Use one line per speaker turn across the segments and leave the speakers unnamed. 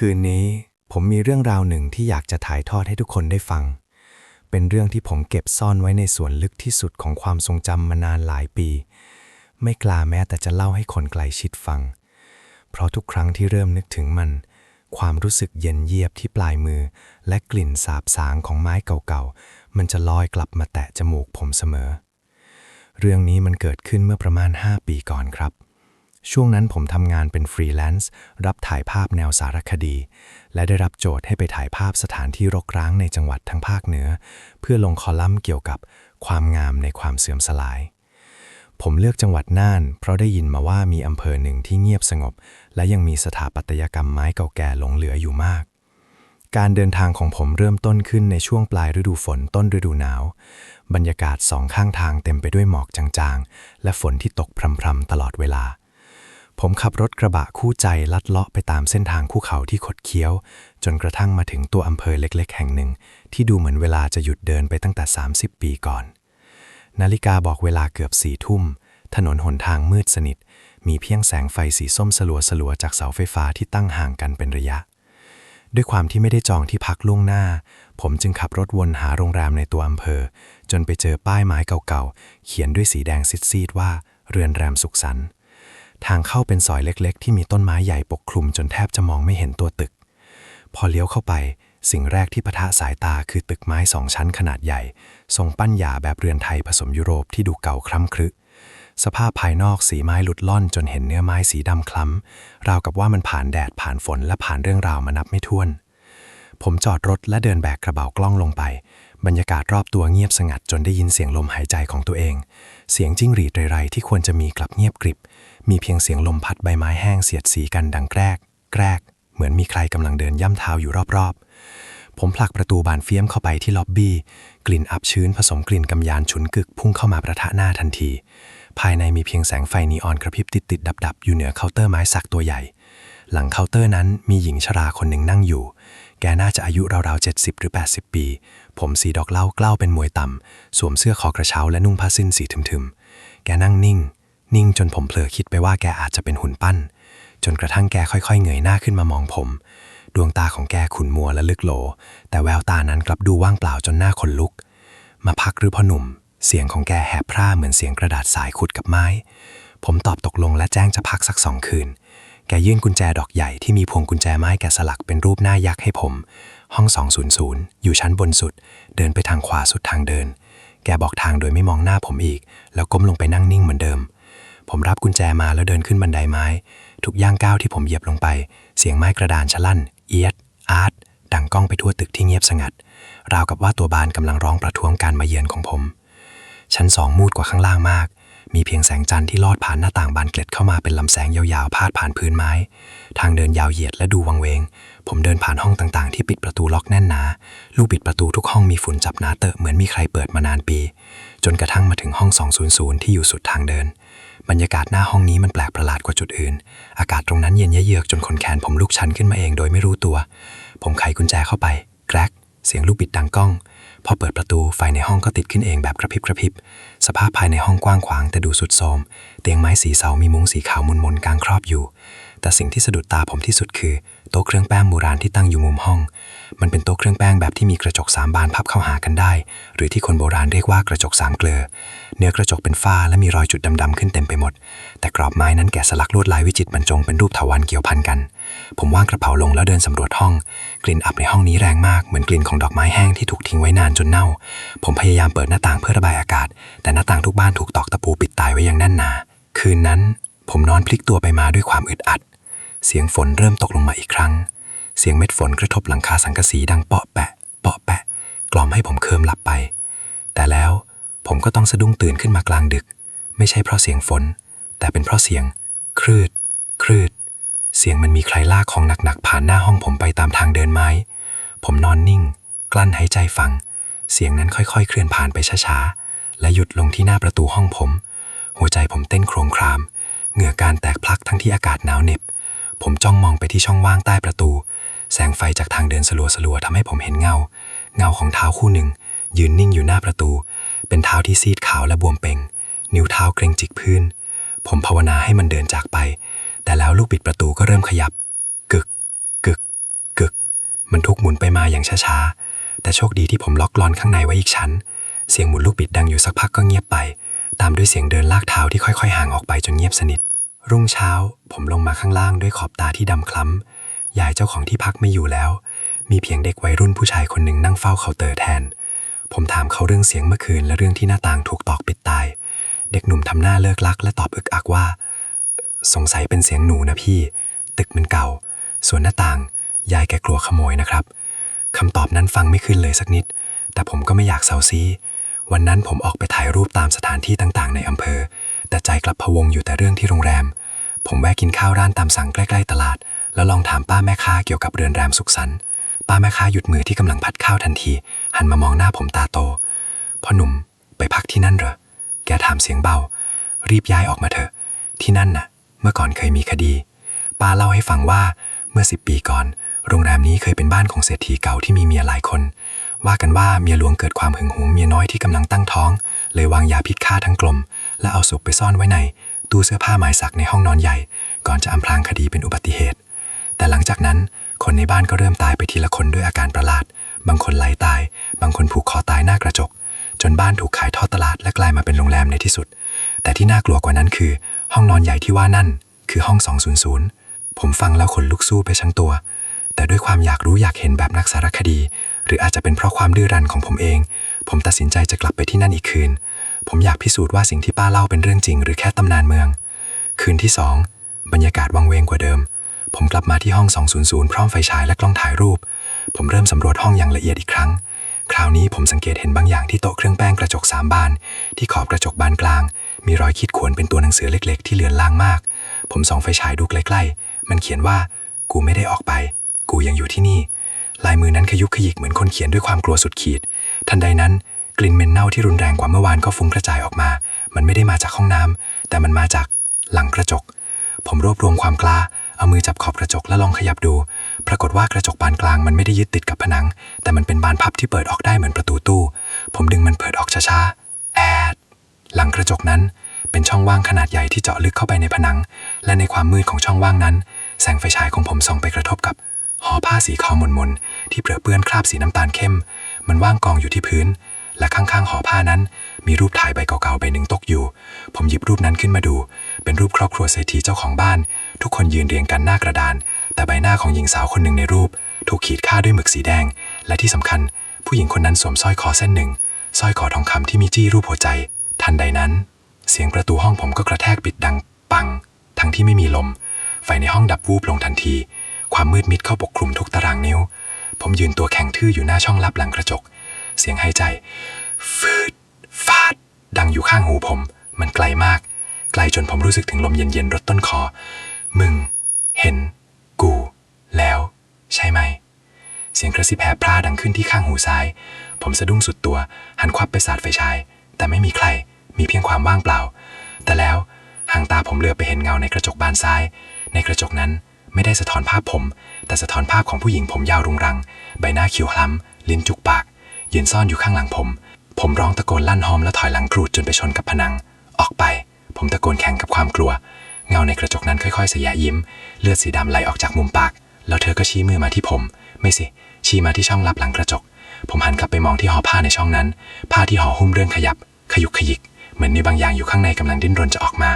คืนนี้ผมมีเรื่องราวหนึ่งที่อยากจะถ่ายทอดให้ทุกคนได้ฟัง เป็นเรื่องที่ผมเก็บซ่อนไว้ในส่วนลึกที่สุดของความทรงจำมานานหลายปี ไม่กล้าแม้แต่จะเล่าให้คนใกลชิดฟัง เพราะทุกครั้งที่เริ่มนึกถึงมัน ความรู้สึกเย็นเยียบที่ปลายมือ และกลิ่นสาบสางของไม้เก่าๆ มันจะลอยกลับมาแตะจมูกผมเสมอ เรื่องนี้มันเกิดขึ้นเมื่อประมาณ 5 ปีก่อนครับ ช่วงนั้นผมทำงานเป็นฟรีแลนซ์รับถ่ายภาพแนวสารคดี และได้รับโจทย์ให้ไปถ่ายภาพสถานที่รกร้างในจังหวัดทั้งภาคเหนือ เพื่อลงคอลัมน์เกี่ยวกับความงามในความเสื่อมสลาย ผมเลือกจังหวัดน่าน เพราะได้ยินมาว่ามีอำเภอหนึ่งที่เงียบสงบ และยังมีสถาปัตยกรรมไม้เก่าแก่หลงเหลืออยู่มากการเดินทางของผมเริ่มต้นขึ้นในช่วงปลายฤดูฝนต้นฤดูหนาว บรรยากาศสองข้างทางเต็มไปด้วยหมอกจางๆ และฝนที่ตกพรำๆตลอดเวลา ผมขับรถกระบะคู่ใจลัดเลาะไปตามเส้นทางภูเขาที่คดเคี้ยว จนกระทั่งมาถึงตัวอำเภอเล็กๆ แห่งหนึ่ง ที่ดูเหมือนเวลาจะหยุดเดินไปตั้งแต่ 30 ปีก่อน นาฬิกาบอกเวลาเกือบสี่ทุ่ม ถนนหนทางมืดสนิท มีเพียงแสงไฟสีส้มสลัวสลัวๆจากเสาไฟฟ้าที่ตั้งห่างกันเป็นระยะ ด้วยความที่ไม่ได้จองที่พักล่วงหน้า ผมจึงขับรถวนหาโรงแรมในตัวอำเภอ จนไปเจอป้ายไม้เก่าๆเขียนด้วยสีแดงซีดๆว่า เรือนแรมสุขสันต์ ทางเข้าเป็นซอยเล็ก ๆ ที่มีต้นไม้ใหญ่ปกคลุมจนแทบจะมองไม่เห็นตัวตึก พอเลี้ยวเข้าไป สิ่งแรกที่ปะทะสายตาคือตึกไม้สองชั้นขนาดใหญ่ ทรงปั้นหยาแบบเรือนไทยผสมยุโรปที่ดูเก่าคล้ำครึสภาพภายนอกสีไม้หลุดล่อนจนเห็นเนื้อไม้สีดำคล้ำ ราวกับว่ามันผ่านแดดผ่านฝนและผ่านเรื่องราวมานับไม่ถ้วน ผมจอดรถและเดินแบกกระเป๋ากล้องลงไป บรรยากาศรอบตัวเงียบสงัดจนได้ยินเสียงลมหายใจของตัวเอง เสียงจิ้งหรีดไรๆที่ควรจะมีกลับเงียบกริบ มีเพียงเสียงลมพัดใบไม้แห้งเสียดสีกันดังแกรก แกรก เหมือนมีใครกำลังเดินย่ำเท้าอยู่รอบๆ ผมผลักประตูบานเฟี้ยมเข้าไปที่ล็อบบี้ กลิ่นอับชื้นผสมกลิ่นกำยานฉุนกึกพุ่งเข้ามาประทะหน้าทันที ภายในมีเพียงแสงไฟนีออนกระพริบติดๆดับๆอยู่เหนือเคาน์เตอร์ไม้สักตัวใหญ่ หลังเคาน์เตอร์นั้นมีหญิงชราคนหนึ่งนั่งอยู่ แกน่าจะอายุราวๆ70 หรือ 80 ปี ผมสีดอกเล้าเกล้าเป็นมวยต่ำสวมเสื้อคอกระเช้าและนุ่งผ้าสิ้นสีทึมๆ แกนั่งนิ่ง นิ่งจนผมเผลอคิดไปว่าแกอาจจะเป็นหุ่นปั้น จนกระทั่งแกค่อยๆเงยหน้าขึ้นมามองผม ดวงตาของแกขุ่นมัวและลึกโหล แต่แววตานั้นกลับดูว่างเปล่าจนหน้าขนลุก มาพักหรือพ่อหนุ่ม เสียงของแกแหบพร่าเหมือนเสียงกระดาษสายขุดกับไม้ ผมตอบตกลงและแจ้งจะพักสักสองคืน แกยื่นกุญแจดอกใหญ่ที่มีพวงกุญแจไม้แกสลักเป็นรูปหน้ายักษ์ให้ผม ห้อง 200 อยู่ชั้นบนสุด เดินไปทางขวาสุดทางเดิน แกบอกทางโดยไม่มองหน้าผมอีก แล้วก้มลงไปนั่งนิ่งเหมือนเดิม ผมรับกุญแจมาแล้วเดินขึ้นบันไดไม้ ทุกย่างก้าวที่ผมเหยียบลงไป เสียงไม้กระดานชะลั่น เอียด อาร์ตดังก้องไปทั่วตึกที่เงียบสงัด ราวกับว่าตัวบานกำลังร้องประท้วงการมาเยือนของผม ชั้นสองมืดกว่าข้างล่างมาก มีเพียงแสงจันทร์ที่ลอดผ่านหน้าต่างบานเกล็ดเข้ามาเป็นลำแสงยาวๆพาดผ่านพื้นไม้ ทางเดินยาวเหยียดและดูวังเวง ผมเดินผ่านห้องต่างๆ ที่ปิดประตูล็อกแน่นหนา ลูกบิดประตูทุกห้องมีฝุ่นจับหนาเตอะเหมือนมีใครเปิดมานานปี จนกระทั่งมาถึงห้อง 200 ที่อยู่สุดทางเดิน บรรยากาศหน้าห้องนี้มันแปลกประหลาดกว่าจุดอื่น อากาศตรงนั้นเย็นเยือกจนขนแขนผมลุกชันขึ้นมาเองโดยไม่รู้ตัว ผมไขกุญแจเข้าไป แกรก เสียงลูกบิดดังก้อง พอเปิดประตูไฟในห้องก็ติดขึ้นเองแบบกระพริบกระพริบ สภาพภายในห้องกว้างขวางแต่ดูสุดโทม เตียงไม้สีเสามีมุ้งสีขาวมุนมนกลางครอบอยู่ แต่สิ่งที่สะดุดตาผมที่สุดคือ โต๊ะเครื่องแป้งโบราณที่ตั้งอยู่มุมห้อง มันเป็นโต๊ะเครื่องแป้งแบบที่มีกระจกสามบานพับเข้าหากันได้ หรือที่คนโบราณเรียกว่ากระจกสามเกลือ เนื้อกระจกเป็นฝ้าและมีรอยจุดดำๆขึ้นเต็มไปหมด แต่กรอบไม้นั้นแกะสลักลวดลายวิจิตรบรรจงเป็นรูปเถาวัลย์เกี่ยวพันกัน ผมวางกระเป๋าลงแล้วเดินสำรวจห้อง กลิ่นอับในห้องนี้แรงมาก เหมือนกลิ่นของดอกไม้แห้งที่ถูกทิ้งไว้นานจนเน่า ผมพยายามเปิดหน้าต่างเพื่อระบายอากาศ แต่หน้าต่างทุกบ้านถูกตอกตะปูปิดตายไว้อย่างแน่นหนา คืนนั้นผมนอนพลิกตัวไปมาด้วยความอึดอัด เสียงฝนเริ่มตกลงมาอีกครั้ง เสียงเม็ดฝนกระทบหลังคาสังกะสีดังเปาะแปะ เปาะแปะ กล่อมให้ผมเคลิมหลับไป แต่แล้วผมก็ต้องสะดุ้งตื่นขึ้นมากลางดึก ไม่ใช่เพราะเสียงฝน แต่เป็นเพราะเสียง ครืด ครืด เสียงมันมีใครลากของหนักๆผ่านหน้าห้องผมไปตามทางเดินไม้ ผมนอนนิ่ง กลั้นหายใจฟัง เสียงนั้นค่อยๆ เคลื่อนผ่านไปช้าๆ และหยุดลงที่หน้าประตูห้องผม หัวใจผมเต้นโครมคราม เหงื่อการแตกพลักทั้งที่อากาศหนาวเหน็บ ผมจ้องมองไปที่ช่องว่างใต้ประตู แสงไฟจากทางเดินสลัวๆทำให้ผมเห็นเงา เงาของเท้าคู่หนึ่ง ยืนนิ่งอยู่หน้าประตู เป็นเท้าที่ซีดขาวและบวมเป่ง นิ้วเท้าเกรงจิกพื้น ผมภาวนาให้มันเดินจากไป แต่แล้วลูกบิดประตูก็เริ่มขยับ กึก กึก กึก
มันทุกหมุนไปมาอย่างช้าๆ แต่โชคดีที่ผมล็อกกลอนข้างในไว้อีกชั้น เสียงหมุนลูกบิดดังอยู่สักพักก็เงียบไป ตามด้วยเสียงเดินลากเท้าที่ค่อยๆ ห่างออกไปจนเงียบสนิท รุ่งเช้าผมลงมาข้างล่างด้วยขอบตาที่ดำคล้ำยายเจ้าของที่พักไม่อยู่แล้ว มีเพียงเด็กวัยรุ่นผู้ชายคนหนึ่งนั่งเฝ้าเคาน์เตอร์แทน ผมถามเขาเรื่องเสียงเมื่อคืนและเรื่องที่หน้าต่างถูกตอกปิดตาย เด็กหนุ่มทำหน้าเลิกลัก และตอบอึกอักว่า สงสัยเป็นเสียงหนูนะพี่ ตึกมันเก่า ส่วนหน้าต่าง ยายแกกลัวขโมยนะครับคำตอบนั้นฟังไม่ขึ้นเลยสักนิด แต่ผมก็ไม่อยากเซาซี วันนั้นผมออกไปถ่ายรูปตามสถานที่ต่างๆ ในอำเภอ แต่ใจกลับพะวงอยู่แต่เรื่องที่โรงแรม ผมแวะกินข้าวร้านตามสั่งใกล้ๆตลาด แล้วลองถามป้าแม่ค้าเกี่ยวกับเรือนแรมสุขสันต์ป้าแม่ค้าหยุดมือที่กำลังพัดข้าวทันที หันมามองหน้าผมตาโตพ่อหนุ่มไปพักที่นั่นเหรอ แกถามเสียงเบา รีบย้ายออกมาเถอะ ที่นั่นน่ะ เมื่อก่อนเคยมีคดี ป้าเล่าให้ฟังว่า เมื่อสิบปีก่อน โรงแรมนี้เคยเป็นบ้านของเศรษฐีเก่าที่มีเมียหลายคน ว่ากันว่าเมียหลวงเกิดความหึงหวงเมียน้อยที่กำลังตั้งท้อง เลยวางยาพิษฆ่าทั้งกลม และเอาศพไปซ่อนไว้ใน ตู้เสื้อผ้าหมายสักในห้องนอนใหญ่ ก่อนจะอำพรางคดีเป็นอุบัติเหตุ แต่หลังจากนั้น คนในบ้านก็เริ่มตายไปทีละคนด้วยอาการประหลาด บางคนไหลตาย บางคนผูกคอตายหน้ากระจก จนบ้านถูกขายทอดตลาดและกลายมาเป็นโรงแรมในที่สุด แต่ที่น่ากลัวกว่านั้นคือ ห้องนอนใหญ่ที่ว่านั่น คือห้อง 200 ผมฟังแล้วขนลุกสู้ไปทั้งตัว แต่ด้วยความอยากรู้อยากเห็นแบบนักสารคดี หรืออาจจะเป็นเพราะความดื้อรั้นของผมเอง ผมตัดสินใจจะกลับไปที่นั่นอีกคืน ผมอยากพิสูจน์ว่าสิ่งที่ป้าเล่าเป็นเรื่องจริง หรือแค่ตำนานเมือง คืนที่สองบรรยากาศวังเวงกว่าเดิม ผมกลับมาที่ห้อง 200 พร้อมไฟฉายและกล้องถ่ายรูป ผมเริ่มสำรวจห้องอย่างละเอียดอีกครั้ง คราวนี้ผมสังเกตเห็นบางอย่างที่โต๊ะเครื่องแป้งกระจกสามบาน ที่ขอบกระจกบานกลาง มีรอยขีดข่วนเป็นตัวหนังสือเล็ก ๆ ที่เลือนลางมาก ผมส่องไฟฉายดูใกล้ๆ มันเขียนว่า กูไม่ได้ออกไป กูยังอยู่ที่นี่ ลายมือนั้นขยุกขยิกเหมือนคนเขียนด้วยความกลัวสุดขีด ทันใดนั้น กลิ่นเหม็นเน่าที่รุนแรงกว่าเมื่อวานก็ฟุ้งกระจายออกมา มันไม่ได้มาจากห้องน้ำแต่มันมาจากหลังกระจก ผมรวบรวมความกล้า เอามือจับขอบกระจกและลองขยับดู ปรากฏว่ากระจกบานกลางมันไม่ได้ยึดติดกับผนัง แต่มันเป็นบานพับที่เปิดออกได้เหมือนประตูตู้ ผมดึงมันเปิดออกช้าๆ แอด หลังกระจกนั้นเป็นช่องว่างขนาดใหญ่ที่เจาะลึกเข้าไปในผนัง และในความมืดของช่องว่างนั้น แสงไฟฉายของผมส่องไปกระทบกับ ห่อผ้าสีขาวมนๆ ที่เปรอะเปื้อนคราบสีน้ำตาลเข้ม มันว่างกองอยู่ที่พื้น และข้างๆห่อผ้านั้น มีรูปถ่ายใบเก่าๆใบหนึ่งตกอยู่ ผมหยิบรูปนั้นขึ้นมาดู เป็นรูปครอบครัวเศรษฐีเจ้าของบ้าน ทุกคนยืนเรียงกันหน้ากระดาน แต่ใบหน้าของหญิงสาวคนหนึ่งในรูป ถูกขีดค่าด้วยหมึกสีแดง และที่สำคัญ ผู้หญิงคนนั้นสวมสร้อยคอเส้นหนึ่งสร้อยคอทองคำที่มีจี้รูปหัวใจ ทันใดนั้น เสียงประตูห้องผมก็กระแทกปิดดังปัง ทั้งที่ไม่มีลม ไฟในห้องดับวูบลงทันที ความมืดมิดเข้าปกคลุมทุกตารางนิ้ว ผมยืนตัวแข็งทื่ออยู่หน้าช่องลับหลังกระจก เสียงหายใจ ฟืดฟาด ดังอยู่ข้างหูผม มันไกลมาก ไกลจนผมรู้สึกถึงลมเย็นๆรดต้นคอ มึง เห็น กู แล้ว ใช่ไหม เสียงกระซิบแหบพร่าดังขึ้นที่ข้างหูซ้าย ผมสะดุ้งสุดตัว หันควับไปสาดไฟฉาย แต่ไม่มีใคร มีเพียงความว่างเปล่า แต่แล้วหางตาผมเลือบไปเห็นเงาในกระจกบานซ้าย ในกระจกนั้น ไม่ได้สะท้อนภาพผม แต่สะท้อนภาพของผู้หญิงผมยาวรุงรัง ใบหน้าคิ้วคล้ำ ลิ้นจุกปาก ยืนซ่อนอยู่ข้างหลังผม ผมร้องตะโกนลั่นฮอมแล้วถอยหลังกรูดจนไปชนกับผนัง ออกไป ผมตะโกนแข่งกับความกลัว เงาในกระจกนั้นค่อยๆสยะยิ้ม เลือดสีดำไหลออกจากมุมปาก แล้วเธอก็ชี้มือมาที่ผม ไม่สิ ชี้มาที่ช่องลับหลังกระจก ผมหันกลับไปมองที่ห่อผ้าในช่องนั้น ผ้าที่ห่อหุ้มเรื่องขยับ ขยุกขยิก เหมือนมีบางอย่างอยู่ข้างในกำลังดิ้นรนจะออกมา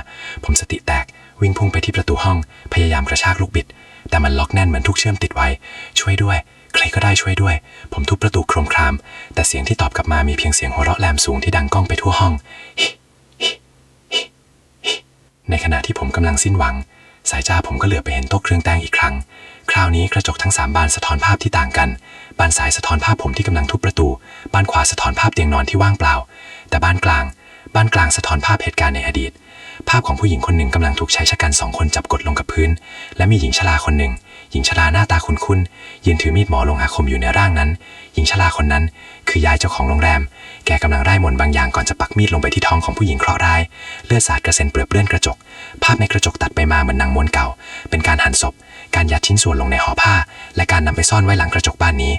ผมสติแตก วิ่งพุ่งไปที่ประตูห้อง พยายามกระชากลูกบิด แต่มันล็อกแน่นเหมือนทุกเชื่อมติดไว้ ช่วยด้วย ใครก็ได้ช่วยด้วย ผมทุบประตูโครมคราม แต่เสียงที่ตอบกลับมามีเพียงเสียงหัวเราะแหลมสูงที่ดังก้องไปทั่วห้อง ในขณะที่ผมกำลังสิ้นหวัง สายจ้าผมก็เหลือบไปเห็นโต๊ะเครื่องแป้งอีกครั้ง คราวนี้กระจกทั้งสามบานสะท้อนภาพที่ต่างกัน บานซ้ายสะท้อนภาพผมที่กำลังทุบประตู บานขวาสะท้อนภาพเตียงนอนที่ว่างเปล่า แต่บ้านกลางบ้านกลางสะท้อนภาพเหตุการณ์ในอดีต ภาพของผู้หญิงคนหนึ่งกำลังถูกชายชะกันสองคนจับกดลงกับพื้น และมีหญิงชราคนหนึ่ง หญิงชราหน้าตาคุ้นๆยืนถือมีดหมอลงอาคมอยู่ในร่างนั้น หญิงชราคนนั้น คือยายเจ้าของโรงแรม แกกำลังไร้มนบางอย่างก่อนจะปักมีดลงไปที่ท้องของผู้หญิงเคราะห์ร้ายเลือดสาดกระเซ็นเปลือเปื้อนกระจก ภาพในกระจกตัดไปมาเหมือนนังม้วนเก่า เป็นการหั่นศพ การยัดชิ้นส่วนลงในห่อผ้า และการนำไปซ่อนไว้หลังกระจกบ้านนี้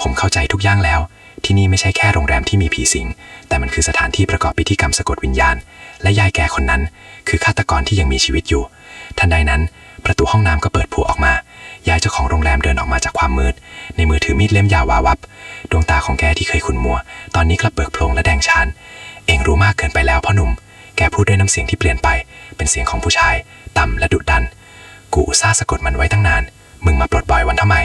ผมเข้าใจทุกอย่างแล้วที่นี่ไม่ใช่แค่โรงแรมที่มีผีสิง แต่มันคือสถานที่ประกอบพิธีกรรมสะกดวิญญาณ และยายแก่คนนั้น คือฆาตกรที่ยังมีชีวิตอยู่ ทันใดนั้น ประตูห้องน้ำก็เปิดผัวออกมา ยายเจ้าของโรงแรมเดินออกมาจากความมืด ในมือถือมีดเล่มยาววาวับ ดวงตาของแกที่เคยขุ่นมัว ตอนนี้กลับเบิกโพลงและแดงฉาน เองรู้มากเกินไปแล้วพ่อหนุ่ม แกพูดด้วยน้ำเสียงที่เปลี่ยนไป เป็นเสียงของผู้ชาย ต่ำและดุดัน กูอุตส่าห์สะกดมันไว้ตั้งนาน มึงมาปลดปล่อยวันทำไม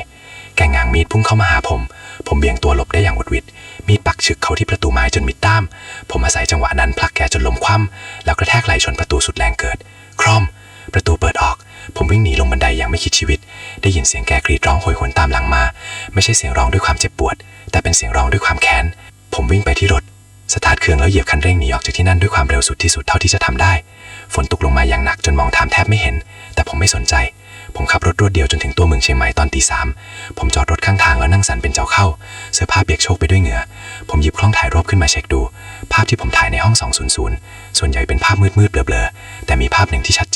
างมีดพุ่งเข้ามาหาผม ผมเบี่ยงตัวหลบได้อย่างหวุดหวิด มีดปักฉึกเข้าที่ประตูไม้จนมิดด้าม ผมอาศัยจังหวะนั้นผลักแกจนล้มคว่ำแล้วกระแทกไหล่ชนประตูสุดแรงเกิด คร่อม ประตูเปิดออก ผมวิ่งหนีลงบันไดอย่างไม่คิดชีวิต ได้ยินเสียงแกกรีดร้องโหยหวนตามหลังมา ไม่ใช่เสียงร้องด้วยความเจ็บปวด แต่เป็นเสียงร้องด้วยความแค้น ผมวิ่งไปที่รถ สตาร์ทเครื่องแล้วเหยียบคันเร่งหนีออกจากที่นั่นด้วยความเร็วสุดที่สุดเท่าที่จะทำได้ ฝนตกลงมาอย่างหนักจนมองทางแทบไม่เห็น แต่ผมไม่สนใจ ผมขับรถรวดเดียวจนถึงตัวเมืองเชียงใหม่ตอนตีสามผมจอดรถข้างทางแล้วนั่งสันเป็นเจ้าเข้า เสื้อผ้าเปียกโชกไปด้วยเหงื่อ ผมหยิบกล้องถ่ายรูปขึ้นมาเช็คดู ภาพที่ผมถ่ายในห้อง 200 ส่วนใหญ่เป็นภาพมืดๆเบลอๆ แต่มีภาพหนึ่งที่ชัดเจน